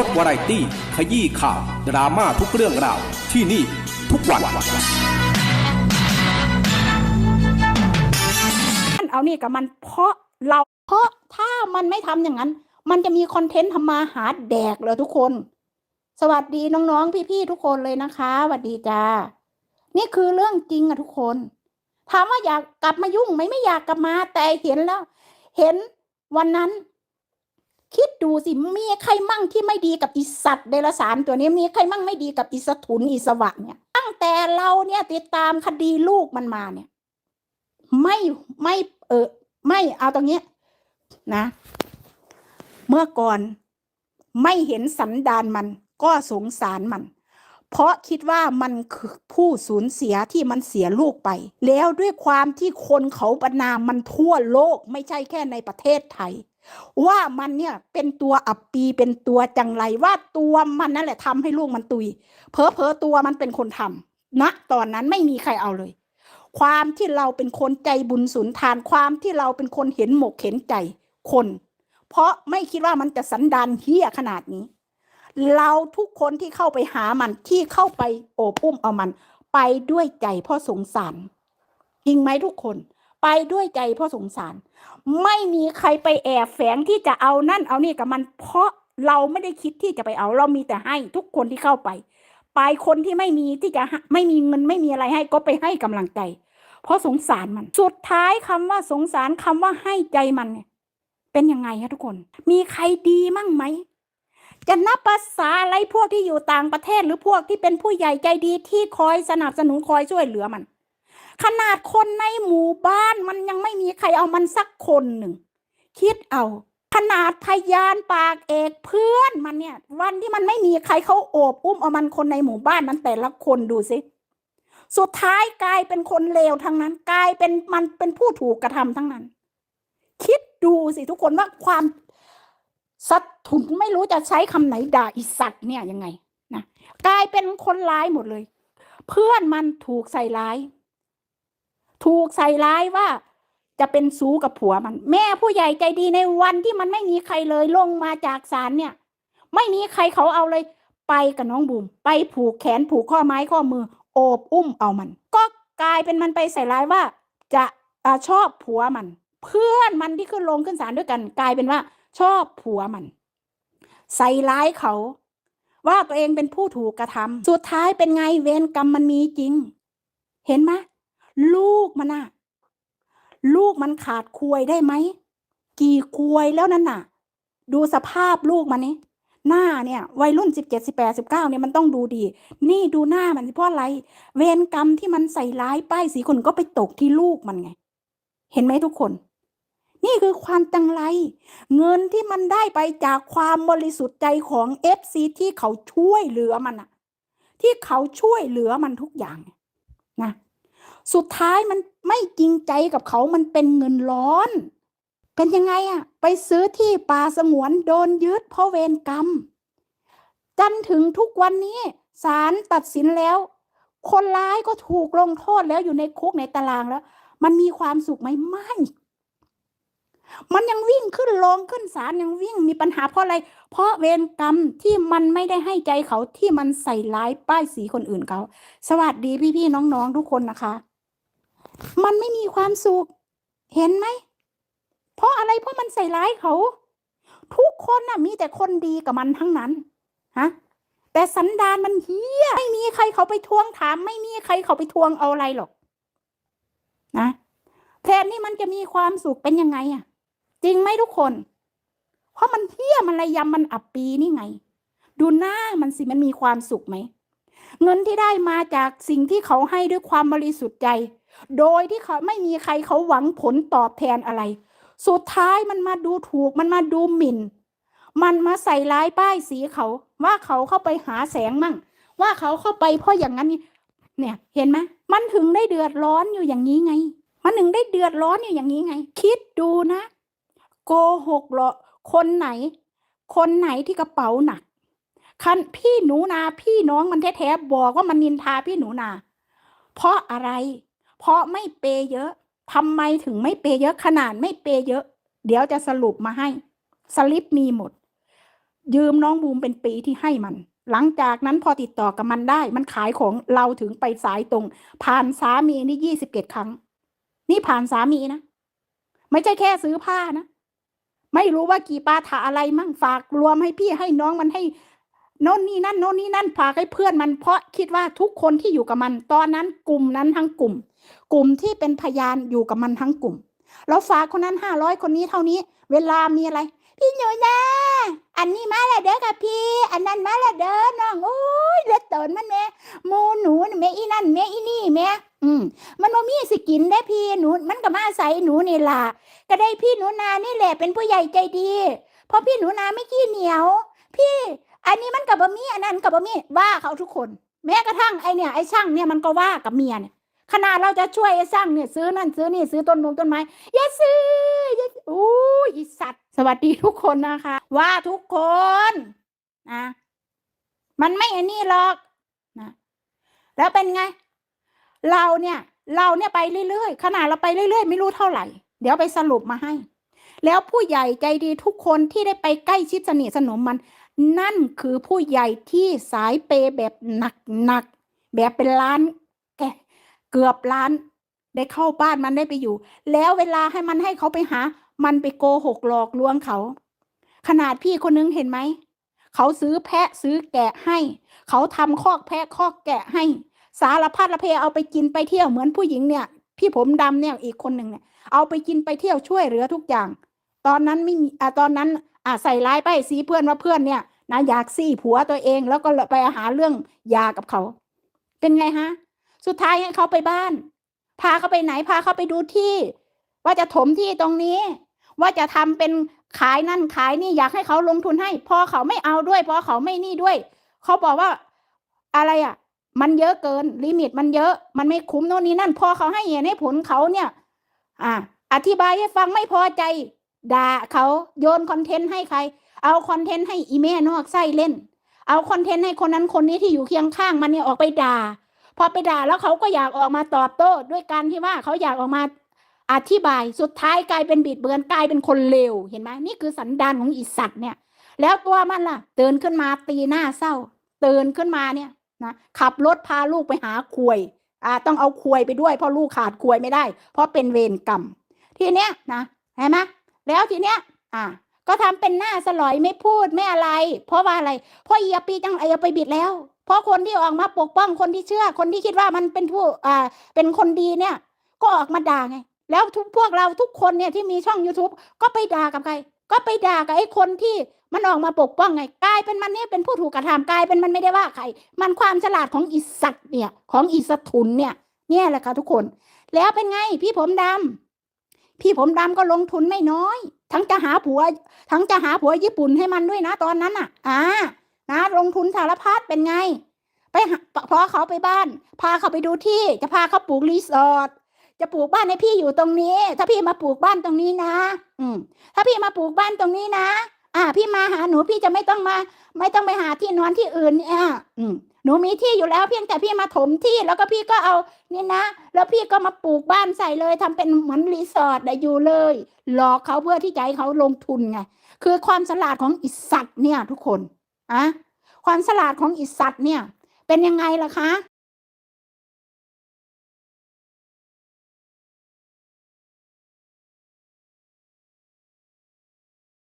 สวาไรตี้ ขยี้ข่าว ดราม่าทุกเรื่องราว ที่นี่ทุกวันมัน เอานี่กับมันเพราะเราเพราะถ้ามันไม่ทำอย่างนั้น มันจะมีคอนเทนต์ทำมาหาแดกเลยทุกคน สวัสดีน้องๆพี่ๆทุกคนเลยนะคะสวัสดีจ้านี่คือเรื่องจริงอะทุกคนถามว่าอยากกลับมายุ่งไหมไม่อยากกลับมาแต่เห็นแล้ว เห็นวันนั้น คิดดูสิมีใครมั่งที่ไม่ดีกับอีสัตว์เดรัจฉานตัวนี้มีใครมั่งไม่ดีกับอีสถุนอีสวะเนี่ย ตั้งแต่เราเนี่ยติดตามคดีลูกมันมาเนี่ย ไม่ไม่เออไม่เอาตรงนี้นะ เมื่อก่อนไม่เห็นสันดานมันก็สงสารมัน เพราะคิดว่ามันคือผู้สูญเสียที่มันเสียลูกไป แล้วด้วยความที่คนเขาประนามมันทั่วโลกไม่ใช่แค่ในประเทศไทย ว่ามันเนี่ยเป็นตัวอับปีเป็นตัวจังไรว่าตัวมันนั่นแหละทำให้ลูกมันตุย เพอเพอตัวมันเป็นคนทำณตอนนั้นไม่มีใครเอาเลย ความที่เราเป็นคนใจบุญสุนทานความที่เราเป็นคนเห็นหมกเห็นใจคน เพราะไม่คิดว่ามันจะสันดานเฮี้ยขนาดนี้ เราทุกคนที่เข้าไปหามันที่เข้าไปโอบอุ้มเอามัน ไปด้วยใจเพราะสงสารจริงไหมทุกคน ไปด้วยใจเพราะสงสาร ไม่มีใครไปแอบแฝงที่จะเอานั่นเอานี่กับมันเพราะเราไม่ได้คิดที่จะไปเอา เรามีแต่ให้ทุกคนที่เข้าไป ไปคนที่ไม่มีที่จะไม่มีเงินไม่มีอะไรให้ก็ไปให้กำลังใจ เพราะสงสารมัน สุดท้ายคำว่าสงสารคำว่าให้ใจมันเนี่ยเป็นยังไงฮะทุกคน มีใครดีมั่งไหมจะนับภาษาอะไรพวกที่อยู่ต่างประเทศหรือพวกที่เป็นผู้ใหญ่ใจดีที่คอยสนับสนุนคอยช่วยเหลือมัน ขนาดคนในหมู่บ้านมันยังไม่มีใครเอามันสักคนหนึ่ง คิดเอา ขนาดพยานปากเอกเพื่อนมันเนี่ย วันที่มันไม่มีใครเขาโอบอุ้มเอามันคนในหมู่บ้านนั้นแต่ละคนดูสิสุดท้ายกลายเป็นคนเลวทั้งนั้น กลายเป็นมันเป็นผู้ถูกกระทำทั้งนั้น คิดดูสิทุกคนว่าความสัตว์ถุนไม่รู้จะใช้คำไหนด่าอีสัตว์เนี่ยยังไงนะกลายเป็นคนร้ายหมดเลย เพื่อนมันถูกใส่ร้าย ถูกใส่ร้ายว่า จะเป็นซู้กับผัวมัน แม่ผู้ใหญ่ใจดีในวันที่มันไม่มีใครเลยลงมาจากศาลเนี่ย ไม่มีใครเขาเอาเลย ไปกับน้องบุ๋มไปผูกแขนผูกข้อไม้ข้อมือ โอบอุ้มเอามัน ก็กลายเป็นมันไปใส่ร้ายว่า จะอชอบผัวมัน เพื่อนมันที่ขึ้นลงขึ้นศาลด้วยกัน กลายเป็นว่า ชอบผัวมัน ใส่ร้ายเขา ว่าตัวเองเป็นผู้ถูกกระทำสุดท้ายเป็นไงเวรกรรมมันมีจริง เห็นไหม ลูกมันน่ะลูกมันขาดควยได้ไหม กี่ควยแล้วนั่นน่ะ ดูสภาพลูกมันนี่หน้าเนี่ย วัยรุ่นสิบเจ็ดสิบแปดสิบเก้าเนี่ยมันต้องดูดี นี่ดูหน้ามันเพราะอะไร เวรกรรมที่มันใส่ร้ายป้ายสีคนก็ไปตกที่ลูกมันไง เห็นไหมทุกคน นี่คือความจังไร เงินที่มันได้ไปจากความบริสุทธิ์ใจของเอฟซีที่เขาช่วยเหลือมันอะที่เขาช่วยเหลือมันทุกอย่างนะ สุดท้ายมันไม่จริงใจกับเขามันเป็นเงินร้อน เป็นยังไงอะไปซื้อที่ป่าสงวนโดนยึดเพราะเวรกรรมจนถึงทุกวันนี้ศาลตัดสินแล้ว คนร้ายก็ถูกลงโทษแล้วอยู่ในคุกในตารางแล้ว มันมีความสุขไหมไม่มันยังวิ่งขึ้นลงขึ้นศาลยังวิ่งมีปัญหาเพราะอะไร เพราะเวรกรรมที่มันไม่ได้ให้ใจเขาที่มันใส่ร้ายป้ายสีคนอื่นเขา สวัสดีพี่ๆน้องๆทุกคนนะคะ มันไม่มีความสุข เห็นไหม เพราะอะไรเพราะมันใส่ร้ายเขา ทุกคนน่ะ มีแต่คนดีกับมันทั้งนั้นฮะแต่สันดานมันเฮี้ยไม่มีใครเขาไปทวงถาม ไม่มีใครเขาไปทวงเอาอะไรหรอก นะแทนนี่มันจะมีความสุขเป็นยังไงอะ จริงไหมทุกคน เพราะมันเฮี้ยมันระยำมันอับปีนี่ไง ดูหน้ามันสิมันมีความสุขไหมเงินที่ได้มาจากสิ่งที่เขาให้ด้วยความบริสุทธิ์ใจ โดยที่เขาไม่มีใครเขาหวังผลตอบแทนอะไร สุดท้ายมันมาดูถูกมันมาดูหมิ่น มันมาใส่ร้ายป้ายสีเขา ว่าเขาเข้าไปหาแสงมั่ง ว่าเขาเข้าไปเพราะอย่างนั้นนี่เนี่ยเห็นไหมมันถึงได้เดือดร้อนอยู่อย่างนี้ไง มันถึงได้เดือดร้อนอยู่อย่างนี้ไง คิดดูนะ โกหกเหรอคนไหน คนไหนที่กระเป๋าหนักคันพี่หนูนาพี่น้องมันแท้ๆบอกว่ามันนินทาพี่หนูนา เพราะอะไร เพราะไม่เปย์เยอะทำไมถึงไม่เปย์เยอะขนาดไม่เปย์เยอะ เดี๋ยวจะสรุปมาให้สลิปมีหมด ยืมน้องบูมเป็นปีที่ให้มัน หลังจากนั้นพอติดต่อกับมันได้ มันขายของเราถึงไปสายตรง ผ่านสามีนี่ยี่สิบเอ็ดครั้ง นี่ผ่านสามีนะ ไม่ใช่แค่ซื้อผ้านะ ไม่รู้ว่ากี่ปาถาอะไรมั่งฝากรวมให้พี่ให้น้องมันให้โน่นนี่นั่นโน่นนี่นั่นฝากให้เพื่อนมันเพราะคิดว่าทุกคนที่อยู่กับมัน ตอนนั้นกลุ่มนั้นทั้งกลุ่ม กลุ่มที่เป็นพยานอยู่กับมันทั้งกลุ่ม เราฝากคนนั้นห้าร้อยคนนี้เท่านี้ เวลามีอะไร พี่หนูนะอันนี้มาละเด้อค่ะพี่ อันนั้นมาละเด้อน้องโอ้ยเลือดเตินมันแม่มูหนูแม่อีนั่นแม่อีนี่แม่อืมมันบ่มีสิกินได้พี่หนู มันก็มาใส่หนูนี่ล่ะก็ได้พี่หนูนานี่แหละเป็นผู้ใหญ่ใจดีเพราะพี่หนูนาไม่ขี้เหนียว พี่อันนี้มันกับบะมี่อันนั้นกับบะมี่ว่าเขาทุกคน แม้กระทั่งไอเนี่ยไอช่างเนี่ยมันก็ว่ากับเมียเนี่ย ขนาดเราจะช่วยไอ้ช่างเนี่ยซื้อนั่นซื้อนี่ซื้อต้นมงต้นไม้อย่าซื้ออย่าอู้ยอีสัตว์ สวัสดีทุกคนนะคะ ว่าทุกคนนะมันไม่อันนี้หรอกนะแล้วเป็นไง เราเนี่ย เราเนี่ยไปเรื่อยๆขนาดเราไปเรื่อยๆ ไม่รู้เท่าไหร่ เดี๋ยวไปสรุปมาให้ แล้วผู้ใหญ่ใจดีทุกคนที่ได้ไปใกล้ชิดสนิทสนมมัน นั่นคือผู้ใหญ่ที่สายเปย์แบบหนักๆแบบเป็นล้าน เกือบล้านได้เข้าบ้านมันได้ไปอยู่ แล้วเวลาให้มันให้เขาไปหา มันไปโกหกหลอกลวงเขา ขนาดพี่คนนึงเห็นไหม เขาซื้อแพะซื้อแกะให้ เขาทำคอกแพะคอกแกะให้ สารพัดละเพเอาไปกินไปเที่ยวเหมือนผู้หญิงเนี่ย พี่ผมดำเนี่ยอีกคนหนึ่งเนี่ย เอาไปกินไปเที่ยวช่วยเหลือทุกอย่าง ตอนนั้นไม่มีอ่าตอนนั้นอ่าใส่ร้ายไปสีเพื่อนว่าเพื่อนเนี่ยนะอยากซี่ผัวตัวเองแล้วก็ไปหาเรื่องยากับเขา เป็นไงฮะ สุดท้ายให้เขาไปบ้าน พาเขาไปไหนพาเขาไปดูที่ ว่าจะถมที่ตรงนี้ ว่าจะทำเป็นขายนั่นขายนี่อยากให้เขาลงทุนให้ พอเขาไม่เอาด้วย พอเขาไม่นี่ด้วย เขาบอกว่าอะไรอะ มันเยอะเกินลิมิตมันเยอะ มันไม่คุ้มโน่นนี่นั่น พอเขาให้เหตุให้ผลเขาเนี่ย อ่าอธิบายให้ฟังไม่พอใจด่าเขาโยนคอนเทนต์ให้ใคร เอาคอนเทนต์ให้อีแม่นอกไส้เล่น เอาคอนเทนต์ให้คนนั้นคนนี้ที่อยู่เคียงข้างมันเนี่ยออกไปด่า พอไปด่าแล้วเขาก็อยากออกมาตอบโต้ด้วยการที่ว่าเขาอยากออกมาอธิบายสุดท้ายกลายเป็นบิดเบือนกลายเป็นคนเลวเห็นไหมนี่คือสันดานของอีสัตว์เนี่ย แล้วตัวมันล่ะเตื่นขึ้นมาตีหน้าเศร้าเตื่นขึ้นมาเนี่ยนะขับรถพาลูกไปหาควยอ่าต้องเอาควยไปด้วยเพราะลูกขาดควยไม่ได้ เพราะเป็นเวรกรรมทีเนี้ยนะเห็นไหมแล้วทีเนี้ยอ่าก็ทำเป็นหน้าสลอยไม่พูดไม่อะไร เพราะว่าอะไรเพราะเอียปีจังไอไปบิดแล้ว เพราะคนที่ออกมาปกป้องคนที่เชื่อ คนที่คิดว่ามันเป็นผู้อ่าเป็นคนดีเนี่ย ก็ออกมาด่าไง แล้วทุกพวกเราทุกคนเนี่ยที่มีช่อง youtube ก็ไปด่ากับใคร ก็ไปด่ากับไอ้คนที่มันออกมาปกป้องไง กลายเป็นมันเนี่ยเป็นผู้ถูกกระทำกลายเป็นมันไม่ได้ว่าใคร มันความฉลาดของอีสัตว์เนี่ย ของอีสถุนเนี่ย เนี่ยแหละค่ะทุกคน แล้วเป็นไงพี่ผมดำพี่ผมดำก็ลงทุนไม่น้อย ทั้งจะหาผัว ทั้งจะหาผัวญี่ปุ่นให้มันด้วยนะตอนนั้นอะ อ่า นะลงทุนสารพัดเป็นไง ไปหาพอเขาไปบ้าน พาเขาไปดูที่ จะพาเขาปลูกรีสอร์ทจะปลูกบ้านให้พี่อยู่ตรงนี้ ถ้าพี่มาปลูกบ้านตรงนี้นะ อืม ถ้าพี่มาปลูกบ้านตรงนี้นะ อ่า พี่มาหาหนูพี่จะไม่ต้องมา ไม่ต้องไปหาที่นอนที่อื่นอ่าอืมหนูมีที่อยู่แล้วเพียงแต่พี่มาถมที่แล้วก็พี่ก็เอานี่นะ แล้วพี่ก็มาปลูกบ้านใส่เลยทำเป็นเหมือนรีสอร์ทได้อยู่เลย หลอกเขาเพื่อที่จะให้เขาลงทุนไง คือความฉลาดของอิสัตเนี่ยทุกคน อะความฉลาดของอิสัตว์เนี่ย เป็นยังไงล่ะคะ